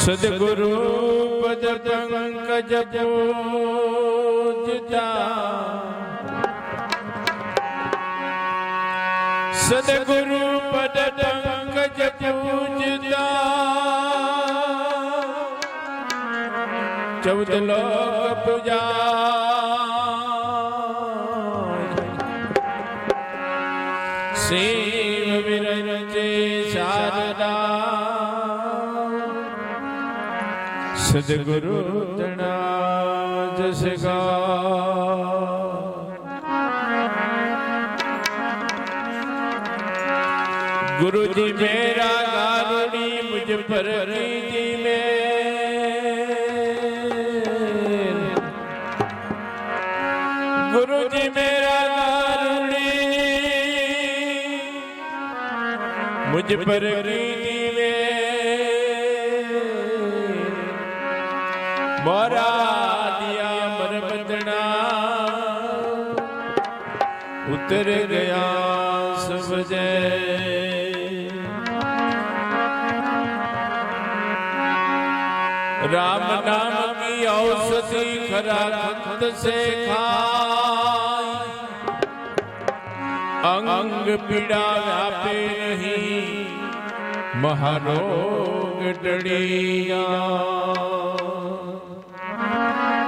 સદગુરુ પદ પંકજ પૂજતા સદગુરુ પદ પંકજ પૂજતા ચૌદ લોક પૂજા સદગુરુ તણા જસગા ગુરુજી મેરા ગારુણી મુજ પર કીધી મે ગુરુજી મેરા ગારુણી મુજ પર કીધી मोरा दिया मरमदना उतर गया सब राम नाम की औषधि खरा खत से खाई। अंग पीड़ा व्यापे नहीं। महारोग डड़िया Bye.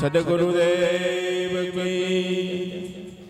સદગુરુદેવ